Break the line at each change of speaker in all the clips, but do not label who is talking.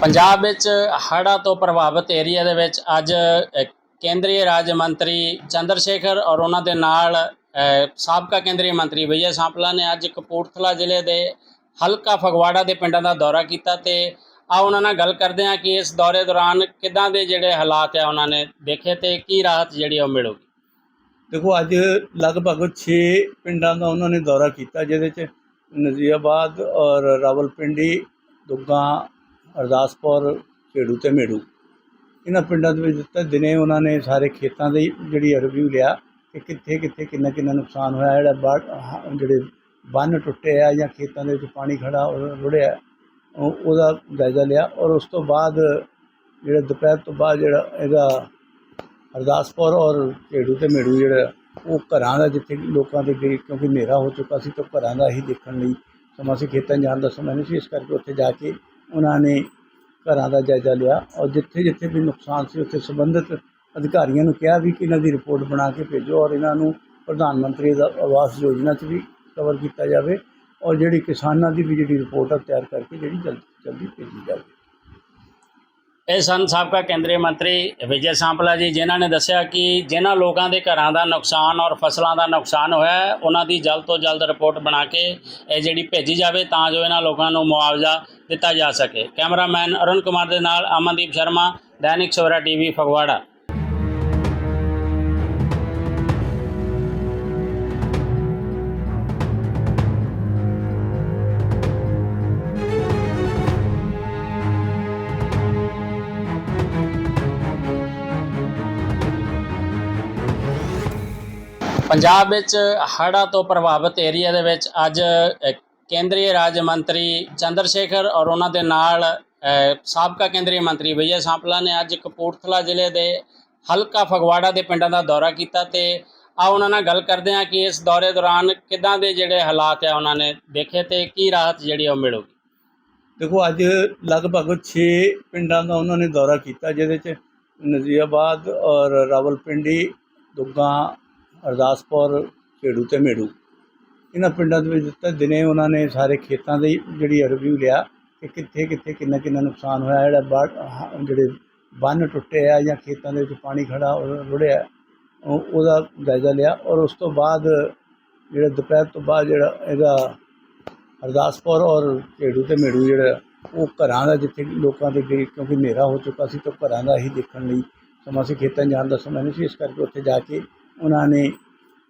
ਪੰਜਾਬ ਵਿੱਚ ਹੜ੍ਹਾਂ ਤੋਂ ਪ੍ਰਭਾਵਿਤ ਏਰੀਆ ਦੇ ਵਿੱਚ ਅੱਜ ਕੇਂਦਰੀ ਰਾਜ ਮੰਤਰੀ ਚੰਦਰ ਸ਼ੇਖਰ ਔਰ ਉਹਨਾਂ ਦੇ ਨਾਲ ਸਾਬਕਾ ਕੇਂਦਰੀ ਮੰਤਰੀ ਵਿਜੇ ਸਾਂਪਲਾ ਨੇ ਅੱਜ ਕਪੂਰਥਲਾ ਜ਼ਿਲ੍ਹੇ ਦੇ ਹਲਕਾ ਫਗਵਾੜਾ ਦੇ ਪਿੰਡਾਂ ਦਾ ਦੌਰਾ ਕੀਤਾ ਤੇ ਆ ਉਹਨਾਂ ਨਾਲ ਗੱਲ ਕਰਦੇ ਹਾਂ ਕਿ ਇਸ ਦੌਰੇ ਦੌਰਾਨ ਕਿੱਦਾਂ ਦੇ ਜਿਹੜੇ ਹਾਲਾਤ ਆ ਉਹਨਾਂ ਨੇ ਦੇਖੇ ਤੇ ਕੀ ਰਾਹਤ ਜਿਹੜੀ ਆ ਉਹ ਮਿਲੂਗੀ।
ਦੇਖੋ, ਅੱਜ ਲਗਭਗ 6 ਪਿੰਡਾਂ ਦਾ ਉਹਨਾਂ ਨੇ ਦੌਰਾ ਕੀਤਾ, ਜਿਹਦੇ ਚ ਨਜ਼ੀਆਬਾਦ ਔਰ ਰਾਵਲਪਿੰਡੀ, ਦੁੱਗਾ ਅਰਦਾਸਪੁਰ, ਝੇੜੂ ਤੇ ਮੇੜੂ। ਇਹਨਾਂ ਪਿੰਡਾਂ ਦੇ ਵਿੱਚ ਦਿੱਤਾ। ਦਿਨੇ ਉਹਨਾਂ ਨੇ ਸਾਰੇ ਖੇਤਾਂ ਦੀ ਜਿਹੜੀ ਰਿਵਿਊ ਲਿਆ ਕਿ ਕਿੱਥੇ ਕਿੱਥੇ ਕਿੰਨਾ ਕਿੰਨਾ ਨੁਕਸਾਨ ਹੋਇਆ, ਜਿਹੜਾ ਬਾੜ ਜਿਹੜੇ ਬੰਨ ਟੁੱਟੇ ਆ ਜਾਂ ਖੇਤਾਂ ਦੇ ਵਿੱਚ ਪਾਣੀ ਖੜਾ ਰੁੜਿਆ, ਉਹ- ਉਹਦਾ ਜਾਇਜ਼ਾ ਲਿਆ। ਔਰ ਉਸ ਤੋਂ ਬਾਅਦ ਜਿਹੜਾ ਦੁਪਹਿਰ ਤੋਂ ਬਾਅਦ ਜਿਹੜਾ ਇਹਦਾ ਅਰਦਾਸਪੁਰ ਔਰ ਝੇੜੂ ਤੇ ਮੇੜੂ ਜਿਹੜਾ, ਉਹ ਘਰਾਂ ਦਾ ਜਿੱਥੇ ਲੋਕਾਂ ਦੇ ਗਏ ਕਿਉਂਕਿ ਹਨੇਰਾ ਹੋ ਚੁੱਕਾ ਸੀ, ਤਾਂ ਘਰਾਂ ਦਾ ਹੀ ਦੇਖਣ ਲਈ ਸਮਾਂ ਸੀ। ਖੇਤਾਂ ਜਾਣ ਦਾ ਸਮਾਂ ਨਹੀਂ ਸੀ। ਇਸ ਕਰਕੇ ਉੱਥੇ ਜਾ ਕੇ ਉਹਨਾਂ ਨੇ ਘਰਾਂ ਦਾ ਜਾਇਜ਼ਾ ਲਿਆ ਔਰ ਜਿੱਥੇ ਜਿੱਥੇ ਵੀ ਨੁਕਸਾਨ ਸੀ ਉੱਥੇ ਸੰਬੰਧਿਤ ਅਧਿਕਾਰੀਆਂ ਨੂੰ ਕਿਹਾ ਵੀ ਕਿ ਇਹਨਾਂ ਦੀ ਰਿਪੋਰਟ ਬਣਾ ਕੇ ਭੇਜੋ ਔਰ ਇਹਨਾਂ ਨੂੰ ਪ੍ਰਧਾਨ ਮੰਤਰੀ ਦਾ ਆਵਾਸ ਯੋਜਨਾ 'ਚ ਵੀ ਕਵਰ ਕੀਤਾ ਜਾਵੇ ਔਰ ਜਿਹੜੀ ਕਿਸਾਨਾਂ ਦੀ ਵੀ ਜਿਹੜੀ ਰਿਪੋਰਟ ਆ ਤਿਆਰ ਕਰਕੇ ਜਿਹੜੀ ਜਲਦੀ ਜਲਦੀ ਭੇਜੀ ਜਾਵੇ।
ਇਹ ਸਨ ਸਾਬਕਾ ਕੇਂਦਰੀ ਮੰਤਰੀ ਵਿਜੇ ਸਾਂਪਲਾ ਜੀ, ਜਿਨ੍ਹਾਂ ਨੇ ਦੱਸਿਆ ਕਿ ਜਿਨ੍ਹਾਂ ਲੋਕਾਂ ਦੇ ਘਰਾਂ ਦਾ ਨੁਕਸਾਨ ਔਰ ਫਸਲਾਂ ਦਾ ਨੁਕਸਾਨ ਹੋਇਆ ਉਹਨਾਂ ਦੀ ਜਲਦ ਤੋਂ ਜਲਦ ਰਿਪੋਰਟ ਬਣਾ ਕੇ ਇਹ ਜਿਹੜੀ ਭੇਜੀ ਜਾਵੇ ਤਾਂ ਜੋ ਇਹਨਾਂ ਲੋਕਾਂ ਨੂੰ ਮੁਆਵਜ਼ਾ ਦਿੱਤਾ ਜਾ ਸਕੇ। ਕੈਮਰਾਮੈਨ ਅਰੁਣ ਕੁਮਾਰ ਦੇ ਨਾਲ ਅਮਨਦੀਪ ਸ਼ਰਮਾ, ਦੈਨਿਕ ਸਵੇਰਾ ਟੀਵੀ, ਫਗਵਾੜਾ। ਪੰਜਾਬ ਵਿੱਚ ਹੜ੍ਹਾਂ ਤੋਂ ਪ੍ਰਭਾਵਿਤ ਏਰੀਆ ਦੇ ਵਿੱਚ ਅੱਜ ਕੇਂਦਰੀ ਰਾਜ ਮੰਤਰੀ ਚੰਦਰ ਸ਼ੇਖਰ ਔਰ ਉਹਨਾਂ ਦੇ ਨਾਲ ਸਾਬਕਾ ਕੇਂਦਰੀ ਮੰਤਰੀ ਵਿਜੇ ਸਾਂਪਲਾ ਨੇ ਅੱਜ ਕਪੂਰਥਲਾ ਜ਼ਿਲ੍ਹੇ ਦੇ ਹਲਕਾ ਫਗਵਾੜਾ ਦੇ ਪਿੰਡਾਂ ਦਾ ਦੌਰਾ ਕੀਤਾ ਤੇ ਆ ਉਹਨਾਂ ਨਾਲ ਗੱਲ ਕਰਦੇ ਹਾਂ ਕਿ ਇਸ ਦੌਰੇ ਦੌਰਾਨ ਕਿੱਦਾਂ ਦੇ ਜਿਹੜੇ ਹਾਲਾਤ ਆ ਉਹਨਾਂ ਨੇ ਦੇਖੇ ਤੇ ਕੀ ਰਾਹਤ ਜਿਹੜੀ ਆ ਉਹ ਮਿਲੂਗੀ।
ਦੇਖੋ, ਅੱਜ ਲਗਭਗ 6 ਪਿੰਡਾਂ ਦਾ ਉਹਨਾਂ ਨੇ ਦੌਰਾ ਕੀਤਾ, ਜਿਹਦੇ ਚ ਨਜ਼ੀਆਬਾਦ ਔਰ ਰਾਵਲਪਿੰਡੀ, ਦੁੱਗਾ ਅਰਦਾਸਪੁਰ, ਝੇੜੂ ਤੇ ਮੇੜੂ। ਇਹਨਾਂ ਪਿੰਡਾਂ ਦੇ ਵਿੱਚ ਦਿੱਤਾ। ਦਿਨੇ ਉਹਨਾਂ ਨੇ ਸਾਰੇ ਖੇਤਾਂ ਦੀ ਜਿਹੜੀ ਰਿਵਿਊ ਲਿਆ ਕਿ ਕਿੱਥੇ ਕਿੱਥੇ ਕਿੰਨਾ ਕਿੰਨਾ ਨੁਕਸਾਨ ਹੋਇਆ, ਜਿਹੜਾ ਬਾੜ ਜਿਹੜੇ ਬੰਨ ਟੁੱਟੇ ਆ ਜਾਂ ਖੇਤਾਂ ਦੇ ਵਿੱਚ ਪਾਣੀ ਖੜਾ ਰੁੜਿਆ, ਉਹ- ਉਹਦਾ ਜਾਇਜ਼ਾ ਲਿਆ। ਔਰ ਉਸ ਤੋਂ ਬਾਅਦ ਜਿਹੜਾ ਦੁਪਹਿਰ ਤੋਂ ਬਾਅਦ ਜਿਹੜਾ ਇਹਦਾ ਅਰਦਾਸਪੁਰ ਔਰ ਝੇੜੂ ਤੇ ਮੇੜੂ ਜਿਹੜਾ, ਉਹ ਘਰਾਂ ਦਾ ਜਿੱਥੇ ਲੋਕਾਂ ਦੇ ਗਏ ਕਿਉਂਕਿ ਹਨੇਰਾ ਹੋ ਚੁੱਕਾ ਸੀ ਤਾਂ ਘਰਾਂ ਦਾ ਹੀ ਦੇਖਣ ਲਈ ਸਮਾਂ ਸੀ। ਖੇਤਾਂ ਜਾਣ ਦਾ ਸਮਾਂ ਨਹੀਂ ਸੀ। ਇਸ ਕਰਕੇ ਉੱਥੇ ਜਾ ਕੇ ਉਹਨਾਂ ਨੇ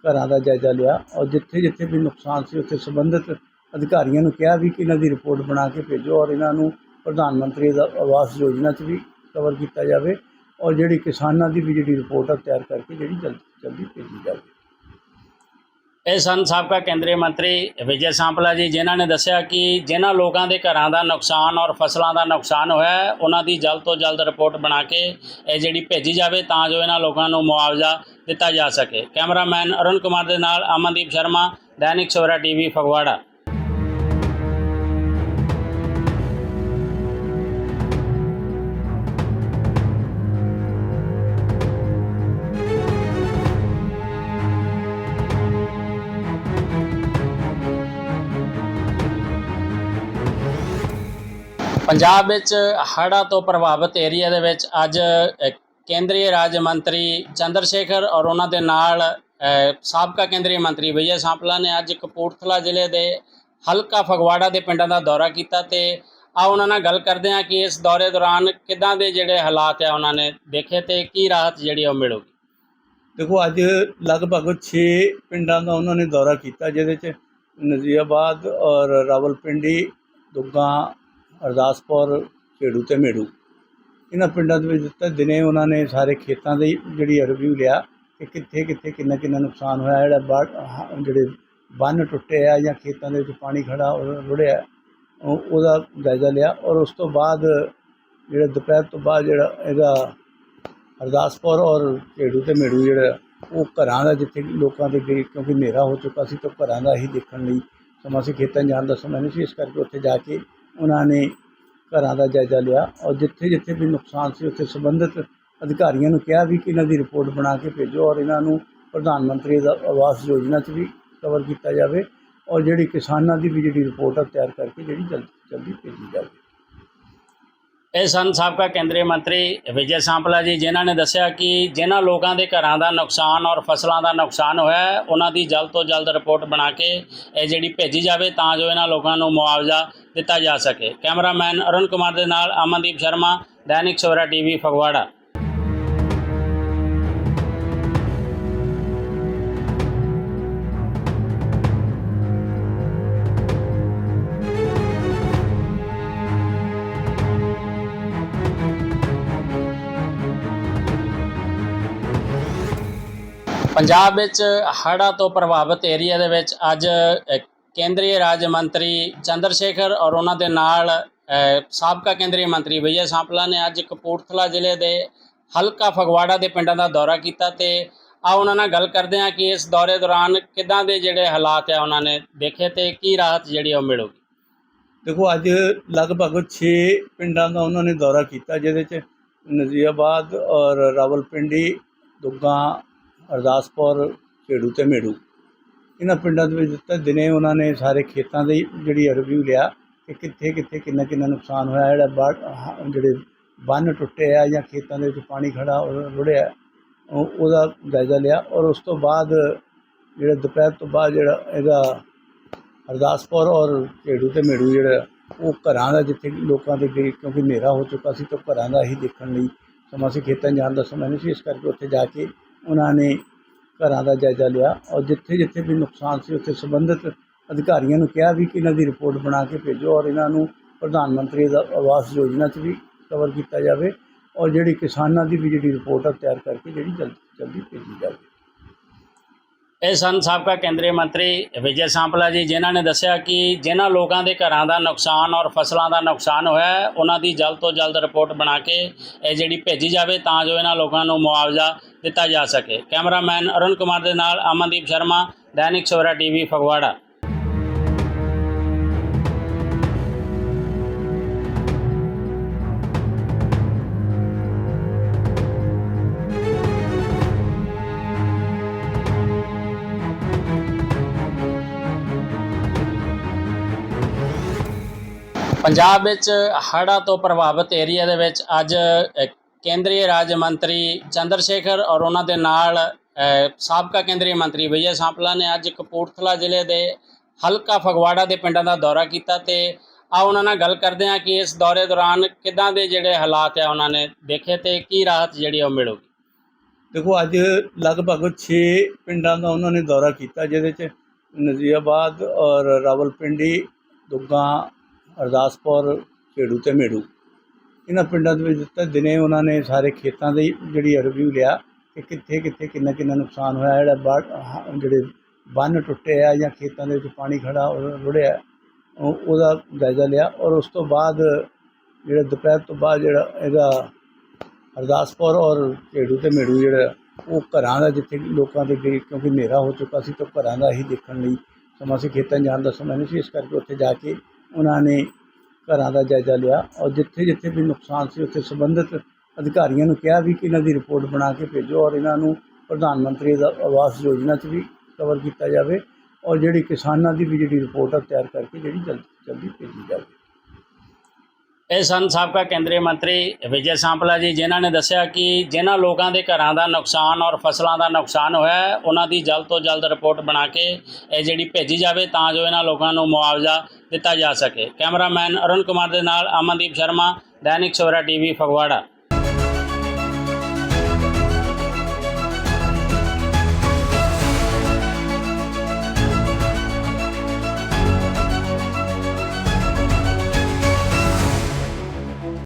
ਘਰਾਂ ਦਾ ਜਾਇਜ਼ਾ ਲਿਆ ਔਰ ਜਿੱਥੇ ਜਿੱਥੇ ਵੀ ਨੁਕਸਾਨ ਸੀ ਉੱਥੇ ਸੰਬੰਧਿਤ ਅਧਿਕਾਰੀਆਂ ਨੂੰ ਕਿਹਾ ਵੀ ਕਿ ਇਹਨਾਂ ਦੀ ਰਿਪੋਰਟ ਬਣਾ ਕੇ ਭੇਜੋ ਔਰ ਇਹਨਾਂ ਨੂੰ ਪ੍ਰਧਾਨ ਮੰਤਰੀ ਦਾ ਆਵਾਸ ਯੋਜਨਾ 'ਚ ਵੀ ਕਵਰ ਕੀਤਾ ਜਾਵੇ ਔਰ ਜਿਹੜੀ ਕਿਸਾਨਾਂ ਦੀ ਵੀ ਜਿਹੜੀ ਰਿਪੋਰਟ ਆ ਤਿਆਰ ਕਰਕੇ ਜਿਹੜੀ ਜਲਦੀ ਜਲਦੀ ਭੇਜੀ ਜਾਵੇ।
ਇਹ ਸਨ ਸਾਬਕਾ ਕੇਂਦਰੀ ਮੰਤਰੀ ਵਿਜੇ ਸਾਂਪਲਾ ਜੀ, ਜਿਨ੍ਹਾਂ ਨੇ ਦੱਸਿਆ ਕਿ ਜਿਨ੍ਹਾਂ ਲੋਕਾਂ ਦੇ ਘਰਾਂ ਦਾ ਨੁਕਸਾਨ ਔਰ ਫਸਲਾਂ ਦਾ ਨੁਕਸਾਨ ਹੋਇਆ ਉਹਨਾਂ ਦੀ ਜਲਦ ਤੋਂ ਜਲਦ ਰਿਪੋਰਟ ਬਣਾ ਕੇ ਇਹ ਜਿਹੜੀ ਭੇਜੀ ਜਾਵੇ ਤਾਂ ਜੋ ਇਹਨਾਂ ਲੋਕਾਂ ਨੂੰ ਮੁਆਵਜ਼ਾ ਦਿੱਤਾ ਜਾ ਸਕੇ। ਕੈਮਰਾਮੈਨ ਅਰੁਣ ਕੁਮਾਰ ਦੇ ਨਾਲ ਅਮਨਦੀਪ ਸ਼ਰਮਾ, ਦੈਨਿਕ ਸਵੇਰਾ ਟੀਵੀ ਫਗਵਾੜਾ। ਪੰਜਾਬ ਵਿੱਚ ਹੜ੍ਹਾਂ ਤੋਂ ਪ੍ਰਭਾਵਿਤ ਏਰੀਆ ਦੇ ਵਿੱਚ ਅੱਜ ਕੇਂਦਰੀ ਰਾਜ ਮੰਤਰੀ ਚੰਦਰ ਸ਼ੇਖਰ ਔਰ ਉਹਨਾਂ ਦੇ ਨਾਲ ਸਾਬਕਾ ਕੇਂਦਰੀ ਮੰਤਰੀ ਵਿਜੇ ਸਾਂਪਲਾ ਨੇ ਅੱਜ ਕਪੂਰਥਲਾ ਜ਼ਿਲ੍ਹੇ ਦੇ ਹਲਕਾ ਫਗਵਾੜਾ ਦੇ ਪਿੰਡਾਂ ਦਾ ਦੌਰਾ ਕੀਤਾ ਤੇ ਆ ਉਹਨਾਂ ਨਾਲ ਗੱਲ ਕਰਦੇ ਹਾਂ ਕਿ ਇਸ ਦੌਰੇ ਦੌਰਾਨ ਕਿੱਦਾਂ ਦੇ ਜਿਹੜੇ ਹਾਲਾਤ ਆ ਉਹਨਾਂ ਨੇ ਦੇਖੇ ਤੇ ਕੀ ਰਾਹਤ ਜਿਹੜੀ ਆ ਉਹ ਮਿਲੂਗੀ।
ਦੇਖੋ, ਅੱਜ ਲਗਭਗ 6 ਪਿੰਡਾਂ ਦਾ ਉਹਨਾਂ ਨੇ ਦੌਰਾ ਕੀਤਾ, ਜਿਹਦੇ ਚ ਨਜ਼ੀਆਬਾਦ ਔਰ ਰਾਵਲਪਿੰਡੀ, ਦੁੱਗਾ ਅਰਦਾਸਪੁਰ, ਝੇੜੂ ਤੇ ਮੇੜੂ। ਇਹਨਾਂ ਪਿੰਡਾਂ ਦੇ ਵਿੱਚ ਦਿੱਤਾ ਦਿਨੇ ਉਹਨਾਂ ਨੇ ਸਾਰੇ ਖੇਤਾਂ ਦੀ ਜਿਹੜੀ ਰਿਵਿਊ ਲਿਆ ਕਿ ਕਿੱਥੇ ਕਿੱਥੇ ਕਿੰਨਾ ਕਿੰਨਾ ਨੁਕਸਾਨ ਹੋਇਆ, ਜਿਹੜਾ ਜਿਹੜੇ ਬੰਨ ਟੁੱਟੇ ਆ ਜਾਂ ਖੇਤਾਂ ਦੇ ਵਿੱਚ ਪਾਣੀ ਖੜਾ ਰੁੜਿਆ, ਉਹ- ਉਹਦਾ ਜਾਇਜ਼ਾ ਲਿਆ ਔਰ ਉਸ ਤੋਂ ਬਾਅਦ ਜਿਹੜਾ ਦੁਪਹਿਰ ਤੋਂ ਬਾਅਦ ਜਿਹੜਾ ਇਹਦਾ ਅਰਦਾਸਪੁਰ ਔਰ ਝੇੜੂ ਤੇ ਮੇੜੂ ਜਿਹੜਾ, ਉਹ ਘਰਾਂ ਦਾ ਜਿੱਥੇ ਲੋਕਾਂ ਦੇ ਗਏ ਕਿਉਂਕਿ ਹਨੇਰਾ ਹੋ ਚੁੱਕਾ ਸੀ ਤਾਂ ਘਰਾਂ ਦਾ ਹੀ ਦੇਖਣ ਲਈ ਸਮਾਂ ਸੀ, ਖੇਤਾਂ ਜਾਣ ਦਾ ਸਮਾਂ ਨਹੀਂ ਸੀ, ਇਸ ਕਰਕੇ ਉੱਥੇ ਜਾ ਕੇ ਉਹਨਾਂ ਨੇ ਘਰਾਂ ਦਾ ਜਾਇਜ਼ਾ ਲਿਆ ਔਰ ਜਿੱਥੇ ਜਿੱਥੇ ਵੀ ਨੁਕਸਾਨ ਸੀ ਉੱਥੇ ਸੰਬੰਧਿਤ ਅਧਿਕਾਰੀਆਂ ਨੂੰ ਕਿਹਾ ਵੀ ਕਿ ਇਹਨਾਂ ਦੀ ਰਿਪੋਰਟ ਬਣਾ ਕੇ ਭੇਜੋ ਔਰ ਇਹਨਾਂ ਨੂੰ ਪ੍ਰਧਾਨ ਮੰਤਰੀ ਆਵਾਸ ਯੋਜਨਾ 'ਚ ਵੀ ਕਵਰ ਕੀਤਾ ਜਾਵੇ ਔਰ ਜਿਹੜੀ ਕਿਸਾਨਾਂ ਦੀ ਵੀ ਜਿਹੜੀ ਰਿਪੋਰਟ ਆ ਤਿਆਰ ਕਰਕੇ ਜਿਹੜੀ ਜਲਦੀ ਜਲਦੀ ਭੇਜੀ ਜਾਵੇ।
ਇਹ ਸਨ ਸਾਬਕਾ ਕੇਂਦਰੀ ਮੰਤਰੀ ਵਿਜੇ ਸਾਂਪਲਾ ਜੀ, ਜਿਨ੍ਹਾਂ ਨੇ ਦੱਸਿਆ ਕਿ ਜਿਨ੍ਹਾਂ ਲੋਕਾਂ ਦੇ ਘਰਾਂ ਦਾ ਨੁਕਸਾਨ ਔਰ ਫਸਲਾਂ ਦਾ ਨੁਕਸਾਨ ਹੋਇਆ ਉਹਨਾਂ ਦੀ ਜਲਦ ਤੋਂ ਜਲਦ ਰਿਪੋਰਟ ਬਣਾ ਕੇ ਇਹ ਜਿਹੜੀ ਭੇਜੀ ਜਾਵੇ ਤਾਂ ਜੋ ਇਹਨਾਂ ਲੋਕਾਂ ਨੂੰ ਮੁਆਵਜ਼ਾ ਦਿੱਤਾ ਜਾ ਸਕੇ। ਕੈਮਰਾਮੈਨ ਅਰੁਣ ਕੁਮਾਰ ਦੇ ਨਾਲ ਅਮਨਦੀਪ ਸ਼ਰਮਾ, ਦੈਨਿਕ ਸਵੇਰਾ ਟੀਵੀ ਫਗਵਾੜਾ। ਪੰਜਾਬ ਵਿੱਚ ਹੜ੍ਹਾਂ ਤੋਂ ਪ੍ਰਭਾਵਿਤ ਏਰੀਆ ਦੇ ਵਿੱਚ ਅੱਜ ਕੇਂਦਰੀ ਰਾਜ ਮੰਤਰੀ ਚੰਦਰ ਸ਼ੇਖਰ ਔਰ ਉਹਨਾਂ ਦੇ ਨਾਲ ਸਾਬਕਾ ਕੇਂਦਰੀ ਮੰਤਰੀ ਵਿਜੇ ਸਾਂਪਲਾ ਨੇ ਅੱਜ ਕਪੂਰਥਲਾ ਜ਼ਿਲ੍ਹੇ ਦੇ ਹਲਕਾ ਫਗਵਾੜਾ ਦੇ ਪਿੰਡਾਂ ਦਾ ਦੌਰਾ ਕੀਤਾ ਤੇ ਆ ਉਹਨਾਂ ਨਾਲ ਗੱਲ ਕਰਦੇ ਹਾਂ ਕਿ ਇਸ ਦੌਰੇ ਦੌਰਾਨ ਕਿੱਦਾਂ ਦੇ ਜਿਹੜੇ ਹਾਲਾਤ ਆ ਉਹਨਾਂ ਨੇ ਦੇਖੇ ਤੇ ਕੀ ਰਾਹਤ ਜਿਹੜੀ ਉਹ ਮਿਲੂਗੀ।
ਦੇਖੋ, ਅੱਜ ਲਗਭਗ 6 ਪਿੰਡਾਂ ਦਾ ਉਹਨਾਂ ਨੇ ਦੌਰਾ ਕੀਤਾ, ਜਿਹਦੇ ਚ ਨਜ਼ੀਆਬਾਦ ਔਰ ਰਾਵਲਪਿੰਡੀ, ਦੁੱਗਾ ਅਰਦਾਸਪੁਰ, ਝੇੜੂ ਤੇ ਮੇੜੂ। ਇਹਨਾਂ ਪਿੰਡਾਂ ਦੇ ਵਿੱਚ ਦਿੱਤਾ ਦਿਨੇ ਉਹਨਾਂ ਨੇ ਸਾਰੇ ਖੇਤਾਂ ਦੀ ਜਿਹੜੀ ਰਿਵਿਊ ਲਿਆ ਕਿ ਕਿੱਥੇ ਕਿੱਥੇ ਕਿੰਨਾ ਕਿੰਨਾ ਨੁਕਸਾਨ ਹੋਇਆ, ਜਿਹੜਾ ਜਿਹੜੇ ਬੰਨ ਟੁੱਟੇ ਆ ਜਾਂ ਖੇਤਾਂ ਦੇ ਵਿੱਚ ਪਾਣੀ ਖੜਾ ਔਰ ਰੁੜਿਆ, ਉਹ- ਉਹਦਾ ਜਾਇਜ਼ਾ ਲਿਆ ਔਰ ਉਸ ਤੋਂ ਬਾਅਦ ਜਿਹੜਾ ਦੁਪਹਿਰ ਤੋਂ ਬਾਅਦ ਜਿਹੜਾ ਇਹਦਾ ਅਰਦਾਸਪੁਰ ਔਰ ਝੇੜੂ ਤੇ ਮੇੜੂ ਜਿਹੜਾ ਉਹ ਘਰਾਂ ਦਾ ਜਿੱਥੇ ਲੋਕਾਂ ਦੇ ਗਏ ਕਿਉਂਕਿ ਹਨੇਰਾ ਹੋ ਚੁੱਕਾ ਸੀ ਤਾਂ ਘਰਾਂ ਦਾ ਹੀ ਦੇਖਣ ਲਈ ਸਮਾਂ ਸੀ ਖੇਤਾਂ ਜਾਣ ਦਾ ਸਮਾਂ ਨਹੀਂ ਸੀ, ਇਸ ਕਰਕੇ ਉੱਥੇ ਜਾ ਕੇ ਉਹਨਾਂ ਨੇ ਘਰਾਂ ਦਾ ਜਾਇਜ਼ਾ ਲਿਆ ਔਰ ਜਿੱਥੇ ਜਿੱਥੇ ਵੀ ਨੁਕਸਾਨ ਸੀ, ਉੱਥੇ ਸੰਬੰਧਿਤ ਅਧਿਕਾਰੀਆਂ ਨੂੰ ਕਿਹਾ ਵੀ ਕਿ ਇਹਨਾਂ ਦੀ ਰਿਪੋਰਟ ਬਣਾ ਕੇ ਭੇਜੋ ਔਰ ਇਹਨਾਂ ਨੂੰ ਪ੍ਰਧਾਨ ਮੰਤਰੀ ਦਾ ਆਵਾਸ ਯੋਜਨਾ 'ਚ ਵੀ ਕਵਰ ਕੀਤਾ ਜਾਵੇ ਔਰ ਜਿਹੜੀ ਕਿਸਾਨਾਂ ਦੀ ਵੀ ਜਿਹੜੀ ਰਿਪੋਰਟ ਆ ਤਿਆਰ ਕਰਕੇ ਜਿਹੜੀ ਜਲਦੀ ਜਲਦੀ ਭੇਜੀ ਜਾਵੇ।
ਇਹ ਸਨ ਸਾਬਕਾ ਕੇਂਦਰੀ ਮੰਤਰੀ ਵਿਜੇ ਸਾਂਪਲਾ ਜੀ, ਜਿਨ੍ਹਾਂ ਨੇ ਦੱਸਿਆ ਕਿ ਜਿਨ੍ਹਾਂ ਲੋਕਾਂ ਦੇ ਘਰਾਂ ਦਾ ਨੁਕਸਾਨ ਔਰ ਫਸਲਾਂ ਦਾ ਨੁਕਸਾਨ ਹੋਇਆ ਉਹਨਾਂ ਦੀ ਜਲਦ ਤੋਂ ਜਲਦ ਰਿਪੋਰਟ ਬਣਾ ਕੇ ਇਹ ਜਿਹੜੀ ਭੇਜੀ ਜਾਵੇ ਤਾਂ ਜੋ ਇਹਨਾਂ ਲੋਕਾਂ ਨੂੰ ਮੁਆਵਜ਼ਾ ਦਿੱਤਾ ਜਾ ਸਕੇ। ਕੈਮਰਾਮੈਨ ਅਰੁਣ ਕੁਮਾਰ ਦੇ ਨਾਲ ਅਮਨਦੀਪ ਸ਼ਰਮਾ, ਦੈਨਿਕ ਸਵੇਰਾ ਟੀਵੀ, ਫਗਵਾੜਾ। ਪੰਜਾਬ ਵਿੱਚ ਹੜ੍ਹਾਂ ਤੋਂ ਪ੍ਰਭਾਵਿਤ ਏਰੀਆ ਦੇ ਵਿੱਚ ਅੱਜ ਕੇਂਦਰੀ ਰਾਜ ਮੰਤਰੀ ਚੰਦਰ ਸ਼ੇਖਰ ਔਰ ਉਹਨਾਂ ਦੇ ਨਾਲ ਸਾਬਕਾ ਕੇਂਦਰੀ ਮੰਤਰੀ ਵਿਜੇ ਸਾਂਪਲਾ ਨੇ ਅੱਜ ਕਪੂਰਥਲਾ ਜ਼ਿਲ੍ਹੇ ਦੇ ਹਲਕਾ ਫਗਵਾੜਾ ਦੇ ਪਿੰਡਾਂ ਦਾ ਦੌਰਾ ਕੀਤਾ ਤੇ ਆ ਉਹਨਾਂ ਨਾਲ ਗੱਲ ਕਰਦੇ ਹਾਂ ਕਿ ਇਸ ਦੌਰੇ ਦੌਰਾਨ ਕਿੱਦਾਂ ਦੇ ਜਿਹੜੇ ਹਾਲਾਤ ਆ ਉਹਨਾਂ ਨੇ ਦੇਖੇ ਤੇ ਕੀ ਰਾਹਤ ਜਿਹੜੀ ਉਹ ਮਿਲੂਗੀ।
ਦੇਖੋ, ਅੱਜ ਲਗਭਗ 6 ਪਿੰਡਾਂ ਦਾ ਉਹਨਾਂ ਨੇ ਦੌਰਾ ਕੀਤਾ, ਜਿਹਦੇ ਚ ਨਜ਼ੀਆਬਾਦ ਔਰ ਰਾਵਲਪਿੰਡੀ, ਦੁੱਗਾ ਅਰਦਾਸਪੁਰ, ਝੇੜੂ ਤੇ ਮੇੜੂ। ਇਹਨਾਂ ਪਿੰਡਾਂ ਦੇ ਵਿੱਚ ਦਿੱਤਾ। ਦਿਨੇ ਉਹਨਾਂ ਨੇ ਸਾਰੇ ਖੇਤਾਂ ਦੀ ਜਿਹੜੀ ਰਿਵਿਊ ਲਿਆ ਕਿ ਕਿੱਥੇ ਕਿੱਥੇ ਕਿੰਨਾ ਕਿੰਨਾ ਨੁਕਸਾਨ ਹੋਇਆ, ਜਿਹੜਾ ਬਾੜ ਜਿਹੜੇ ਬੰਨ ਟੁੱਟੇ ਆ ਜਾਂ ਖੇਤਾਂ ਦੇ ਵਿੱਚ ਪਾਣੀ ਖੜਾ ਰੁੜਿਆ, ਉਹ- ਉਹਦਾ ਜਾਇਜ਼ਾ ਲਿਆ। ਔਰ ਉਸ ਤੋਂ ਬਾਅਦ ਜਿਹੜਾ ਦੁਪਹਿਰ ਤੋਂ ਬਾਅਦ ਜਿਹੜਾ ਇਹਦਾ ਅਰਦਾਸਪੁਰ ਔਰ ਝੇੜੂ ਤੇ ਮੇੜੂ ਜਿਹੜਾ, ਉਹ ਘਰਾਂ ਦਾ ਜਿੱਥੇ ਲੋਕਾਂ ਦੇ ਗਏ ਕਿਉਂਕਿ ਹਨੇਰਾ ਹੋ ਚੁੱਕਾ ਸੀ ਤਾਂ ਘਰਾਂ ਦਾ ਹੀ ਦੇਖਣ ਲਈ ਸਮਾਂ ਸੀ। ਖੇਤਾਂ ਜਾਣ ਦਾ ਸਮਾਂ ਨਹੀਂ ਸੀ। ਇਸ ਕਰਕੇ ਉੱਥੇ ਜਾ ਕੇ ਉਹਨਾਂ ਨੇ ਘਰਾਂ ਦਾ ਜਾਇਜ਼ਾ ਲਿਆ ਔਰ ਜਿੱਥੇ ਜਿੱਥੇ ਵੀ ਨੁਕਸਾਨ ਸੀ ਉੱਥੇ ਸੰਬੰਧਿਤ ਅਧਿਕਾਰੀਆਂ ਨੂੰ ਕਿਹਾ ਵੀ ਕਿ ਇਹਨਾਂ ਦੀ ਰਿਪੋਰਟ ਬਣਾ ਕੇ ਭੇਜੋ ਔਰ ਇਹਨਾਂ ਨੂੰ ਪ੍ਰਧਾਨ ਮੰਤਰੀ ਆਵਾਸ ਯੋਜਨਾ 'ਚ ਵੀ ਕਵਰ ਕੀਤਾ ਜਾਵੇ ਔਰ ਜਿਹੜੀ ਕਿਸਾਨਾਂ ਦੀ ਵੀ ਜਿਹੜੀ ਰਿਪੋਰਟ ਆ ਤਿਆਰ ਕਰਕੇ ਜਿਹੜੀ ਜਲਦੀ ਜਲਦੀ ਭੇਜੀ ਜਾਵੇ।
ਇਹ ਸਨ ਸਾਬਕਾ ਕੇਂਦਰੀ ਮੰਤਰੀ ਵਿਜੇ ਸਾਂਪਲਾ ਜੀ, ਜਿਨ੍ਹਾਂ ਨੇ ਦੱਸਿਆ ਕਿ ਜਿਨ੍ਹਾਂ ਲੋਕਾਂ ਦੇ ਘਰਾਂ ਦਾ ਨੁਕਸਾਨ ਔਰ ਫਸਲਾਂ ਦਾ ਨੁਕਸਾਨ ਹੋਇਆ ਉਹਨਾਂ ਦੀ ਜਲਦ ਤੋਂ ਜਲਦ ਰਿਪੋਰਟ ਬਣਾ ਕੇ ਇਹ ਜਿਹੜੀ ਭੇਜੀ ਜਾਵੇ ਤਾਂ ਜੋ ਇਹਨਾਂ ਲੋਕਾਂ ਨੂੰ ਮੁਆਵਜ਼ਾ ਦਿੱਤਾ ਜਾ ਸਕੇ। ਕੈਮਰਾਮੈਨ ਅਰੁਣ ਕੁਮਾਰ ਦੇ ਨਾਲ ਅਮਨਦੀਪ ਸ਼ਰਮਾ, ਦੈਨਿਕ ਸਵੇਰਾ ਟੀਵੀ ਫਗਵਾੜਾ।